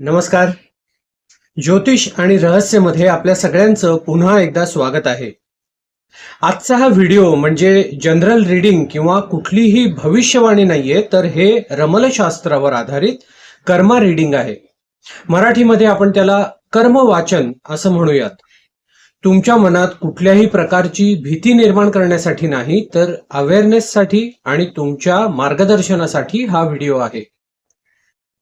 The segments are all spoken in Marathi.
नमस्कार. ज्योतिष आणि रहस्यमध्ये आपल्या सगळ्यांचं पुन्हा एकदा स्वागत आहे. आजचा हा व्हिडिओ म्हणजे जनरल रीडिंग किंवा कुठलीही भविष्यवाणी नाहीये तर हे रमलशास्त्रावर आधारित कर्मा रीडिंग आहे. मराठीमध्ये आपण त्याला कर्म वाचन असं म्हणूयात. तुमच्या मनात कुठल्याही प्रकारची भीती निर्माण करण्यासाठी नाही तर अवेअरनेससाठी आणि तुमच्या मार्गदर्शनासाठी हा व्हिडिओ आहे.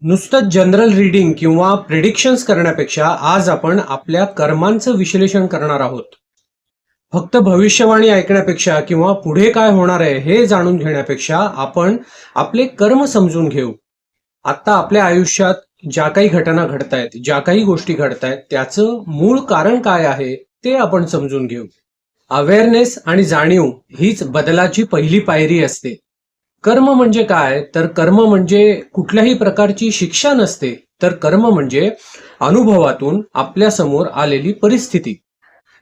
नुसतं जनरल रीडिंग किंवा प्रिडिक्शन्स करण्यापेक्षा आज आपण आपल्या कर्मांचं विश्लेषण करणार आहोत. फक्त भविष्यवाणी ऐकण्यापेक्षा किंवा पुढे काय होणार आहे हे जाणून घेण्यापेक्षा आपण आपले कर्म समजून घेऊ. आता आपल्या आयुष्यात ज्या काही घटना घडत आहेत ज्या काही गोष्टी घडत आहेत त्याचं मूळ कारण काय आहे ते आपण समजून घेऊ. अवेअरनेस आणि जाणीव हीच बदलाची पहिली पायरी असते. कर्म म्हणजे काय? तर कर्म म्हणजे कुठल्याही प्रकारची शिक्षा नसते. तर कर्म म्हणजे अनुभवातून आपल्यासमोर आलेली परिस्थिती.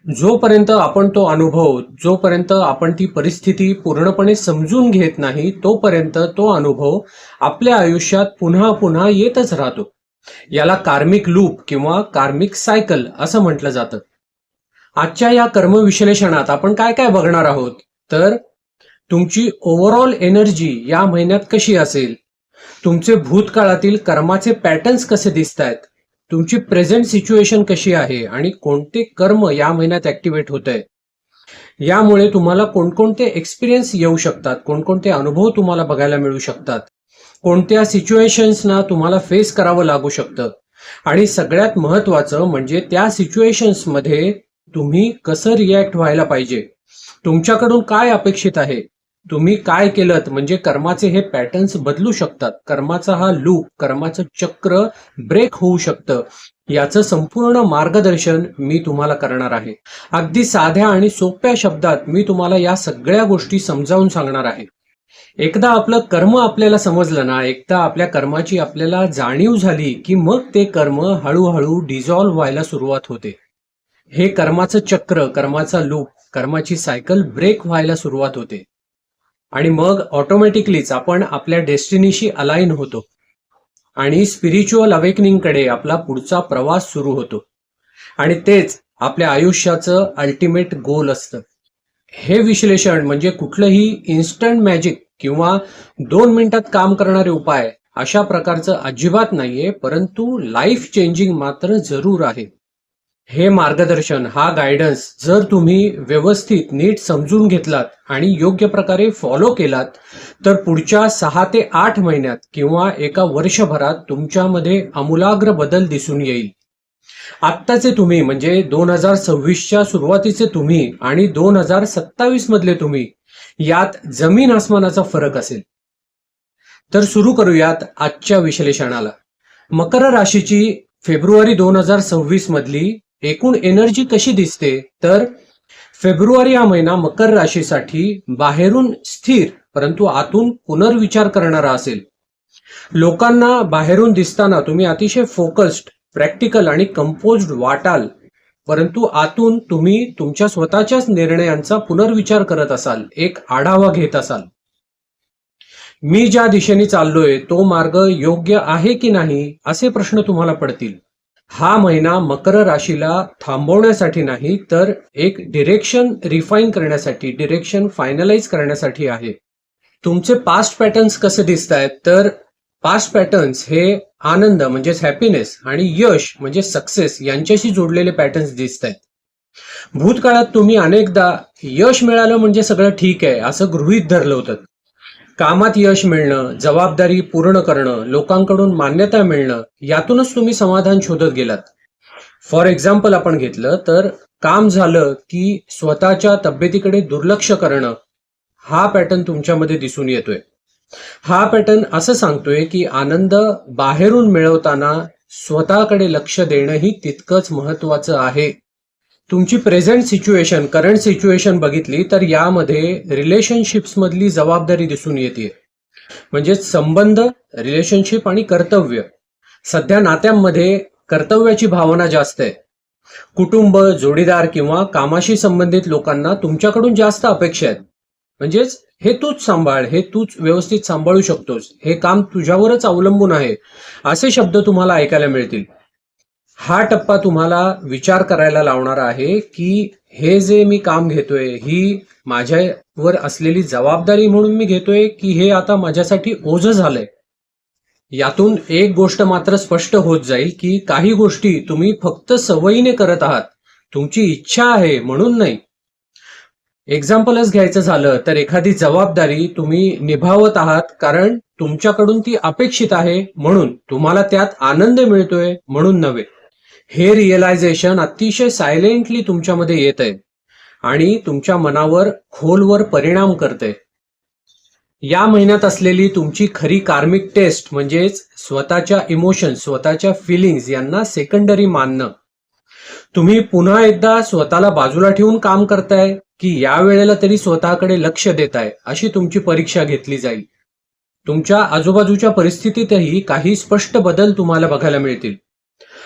जोपर्यंत आपण तो अनुभव जोपर्यंत आपण ती परिस्थिती पूर्णपणे समजून घेत नाही तोपर्यंत तो अनुभव आपल्या आयुष्यात पुन्हा पुन्हा येतच राहतो. याला कार्मिक लूप किंवा कार्मिक सायकल असं म्हटलं जातं. आजच्या या कर्मविश्लेषणात आपण काय काय बघणार आहोत? तर तुमची ओव्हरऑल एनर्जी या महिन्यात कशी असेल? तुमचे भूतकाळातील कर्माचे पॅटर्न्स कसे दिसत आहेत तुमची प्रेझेंट सिच्युएशन कशी आहे आणि कोणते कर्म या महिन्यात ऍक्टिव्हेट होत आहे यामुळे तुम्हाला कोणकोणते एक्सपिरियन्स येऊ शकतात कोणकोणते अनुभव तुम्हाला बघायला मिळू शकतात कोणत्या सिच्युएशन्सना तुम्हाला फेस करावं लागू शकतं. आणि सगळ्यात महत्वाचं म्हणजे त्या सिच्युएशन्समध्ये तुम्ही कसं रिॲक्ट व्हायला पाहिजे? तुमच्याकडून काय अपेक्षित आहे? तुम्ही काय केलं म्हणजे कर्माचे हे पॅटर्न्स बदलू शकतात. कर्माचा हा लूप कर्माचं चक्र ब्रेक होऊ शकतं. याचं संपूर्ण मार्गदर्शन मी तुम्हाला करणार आहे. अगदी साध्या आणि सोप्या शब्दात मी तुम्हाला या सगळ्या गोष्टी समजावून सांगणार आहे. एकदा आपलं कर्म आपल्याला समजलं ना एकदा आपल्या कर्माची आपल्याला जाणीव झाली की मग ते कर्म हळूहळू डिझॉल्व्ह व्हायला सुरुवात होते. हे कर्माचं चक्र कर्माचा लूप कर्माची सायकल ब्रेक व्हायला सुरुवात होते. आणि मग ऑटोमॅटिकलीच आपण आपल्या डेस्टिनीशी अलाईन होतो. आणि स्पिरिच्युअल अवेकनिंगकडे आपला पुढचा प्रवास सुरू होतो. आणि तेच आपल्या आयुष्याचं अल्टिमेट गोल असतं. हे विश्लेषण म्हणजे कुठलंही इन्स्टंट मॅजिक किंवा दोन मिनिटात काम करणारे उपाय अशा प्रकारचं अजिबात नाहीये परंतु लाईफ चेंजिंग मात्र जरूर आहे. हे मार्गदर्शन हा गायडन्स जर तुम्ही व्यवस्थित नीट समजून घेतलात आणि योग्य प्रकारे फॉलो केलात तर पुढच्या सहा ते आठ महिन्यात किंवा एका वर्षभरात तुमच्यामध्ये आमूलाग्र बदल दिसून येईल. आत्ताचे तुम्ही म्हणजे दोन हजार सव्वीसच्या सुरुवातीचे तुम्ही आणि दोन हजार सत्तावीस मधले तुम्ही यात जमीन आसमानाचा फरक असेल. तर सुरू करूयात आजच्या विश्लेषणाला. मकर राशीची फेब्रुवारी दोन हजार सव्वीस मधली एकूण एनर्जी कशी दिसते? तर फेब्रुवारी हा महिना मकर राशीसाठी बाहेरून स्थिर परंतु आतून पुनर्विचार करणारा असेल. लोकांना बाहेरून दिसताना तुम्ही अतिशय फोकस्ड प्रॅक्टिकल आणि कंपोज्ड वाटाल परंतु आतून तुम्ही तुमच्या स्वतःच्याच निर्णयांचा पुनर्विचार करत असाल एक आढावा घेत असाल. मी ज्या दिशेने चाललोय तो मार्ग योग्य आहे की नाही असे प्रश्न तुम्हाला पडतील. हा महिना मकर राशीला थांबवण्यासाठी नाही तर एक डिरेक्शन रिफाईन करण्यासाठी डिरेक्शन फायनलाइज करण्यासाठी आहे. तुमचे पास्ट पॅटर्न्स कसे दिसत आहेत तर पास्ट पॅटर्न्स हे आनंद म्हणजेच हॅपीनेस आणि यश म्हणजे सक्सेस यांच्याशी जोडलेले पॅटर्न्स दिसत आहेत भूतकाळात तुम्ही अनेकदा यश मिळालं म्हणजे सगळं ठीक आहे असं गृहीत धरलं होतं. कामात यश मिळणं जबाबदारी पूर्ण करणं लोकांकडून मान्यता मिळणं यातूनच तुम्ही समाधान शोधत गेलात. फॉर एक्झाम्पल आपण घेतलं तर काम झालं की स्वतःच्या तब्येतीकडे दुर्लक्ष करणं हा पॅटर्न तुमच्यामध्ये दिसून येतोय. हा पॅटर्न असं सांगतोय की आनंद बाहेरून मिळवताना स्वतःकडे लक्ष देणंही तितकंच महत्वाचं आहे. तुमची प्रेझेंट सिच्युएशन करंट सिच्युएशन बघितली तर यामध्ये रिलेशनशिप्स मधली जबाबदारी दिसून येते म्हणजे संबंध रिलेशनशिप आणि कर्तव्य. सध्या नात्यांमध्ये कर्तव्याची भावना जास्त आहे. कुटुंब जोडीदार किंवा कामाशी संबंधित लोकांना तुमच्याकडून जास्त अपेक्षा आहेत. म्हणजेच हे तूच सांभाळ हे तूच व्यवस्थित सांभाळू शकतोस. हे काम तुझ्यावरच अवलंबून आहे. असे शब्द तुम्हाला ऐकायला मिळतील. हा टप्पा तुम्हाला विचार करायला लावणार आहे की हे जे मी काम घेतोय ही माझ्यावर असलेली जबाबदारी म्हणून मी घेतोय की हे आता माझ्यासाठी ओझं झालंय? यातून एक गोष्ट मात्र स्पष्ट होत जाईल की काही गोष्टी तुम्ही फक्त सवयीने करत आहात. तुमची इच्छा आहे म्हणून नाही. एक्झाम्पलच घ्यायचं झालं तर एखादी जबाबदारी तुम्ही निभावत आहात कारण तुमच्याकडून ती अपेक्षित आहे म्हणून. तुम्हाला त्यात आनंद मिळतोय म्हणून नव्हे. हे रिअलायझेशन अतिशय सायलेंटली तुमच्यामध्ये येत आहे आणि तुमच्या मनावर खोलवर परिणाम करते या महिन्यात असलेली तुमची खरी कार्मिक टेस्ट म्हणजेच स्वतःच्या इमोशन स्वतःच्या फिलिंग्स यांना सेकंडरी मानणं. तुम्ही पुन्हा एकदा स्वतःला बाजूला ठेवून काम करताय की या वेळेला तरी स्वतःकडे लक्ष देताय अशी तुमची परीक्षा घेतली जाईल. तुमच्या आजूबाजूच्या परिस्थितीतही काही स्पष्ट बदल तुम्हाला बघायला मिळतील.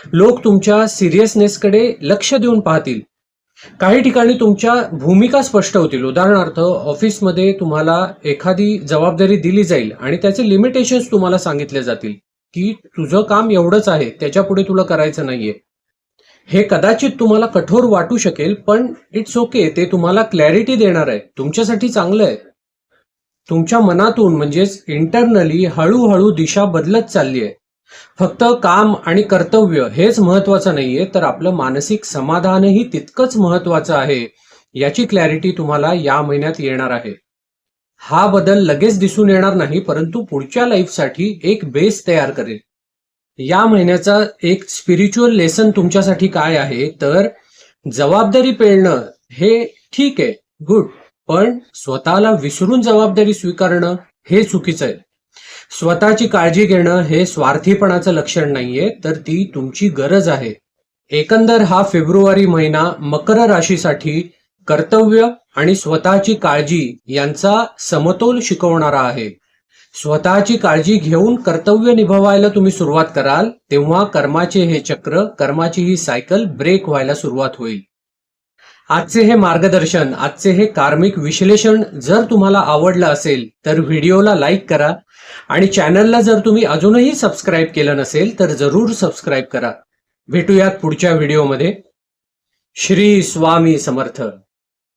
लोक तुमच्या सिरियसनेसकडे लक्ष देऊन पाहतील. काही ठिकाणी तुमच्या भूमिका स्पष्ट होतील. उदाहरणार्थ ऑफिसमध्ये तुम्हाला एखादी जबाबदारी दिली जाईल आणि त्याचे लिमिटेशन्स तुम्हाला सांगितले जातील की तुझं काम एवढंच आहे त्याच्या पुढे तुला करायचं नाहीये. हे कदाचित तुम्हाला कठोर वाटू शकेल पण इट्स ओके ते तुम्हाला क्लॅरिटी देणार आहे. तुमच्यासाठी चांगलं आहे. तुमच्या मनातून म्हणजेच इंटरनली हळूहळू दिशा बदलत चालली आहे फक्त काम आणि कर्तव्य हेच महत्वाचं नाहीये तर आपलं मानसिक समाधानही तितकंच महत्वाचं आहे याची क्लॅरिटी तुम्हाला या महिन्यात येणार आहे. हा बदल लगेच दिसून येणार नाही परंतु पुढच्या लाईफसाठी एक बेस तयार करेल. या महिन्याचा एक स्पिरिच्युअल लेसन तुमच्यासाठी काय आहे तर जबाबदारी पेळणं हे ठीक आहे गुड पण स्वतःला विसरून जबाबदारी स्वीकारणं हे चुकीचं आहे. स्वतःची काळजी घेणं हे स्वार्थीपणाचं लक्षण नाहीये तर ती तुमची गरज आहे. एकंदर हा फेब्रुवारी महिना मकर राशीसाठी कर्तव्य आणि स्वतःची काळजी यांचा समतोल शिकवणारा आहे. स्वतःची काळजी घेऊन कर्तव्य निभवायला तुम्ही सुरुवात कराल तेव्हा कर्माचे हे चक्र कर्माची ही सायकल ब्रेक व्हायला सुरुवात होईल. आजचे हे मार्गदर्शन आजचे हे कार्मिक विश्लेषण जर तुम्हाला आवडलं असेल तर व्हिडिओला लाईक करा आणि चॅनलला जर तुम्ही अजूनही सबस्क्राईब केलं नसेल तर जरूर सबस्क्राईब करा. भेटूयात पुढच्या व्हिडिओमध्ये. श्री स्वामी समर्थ.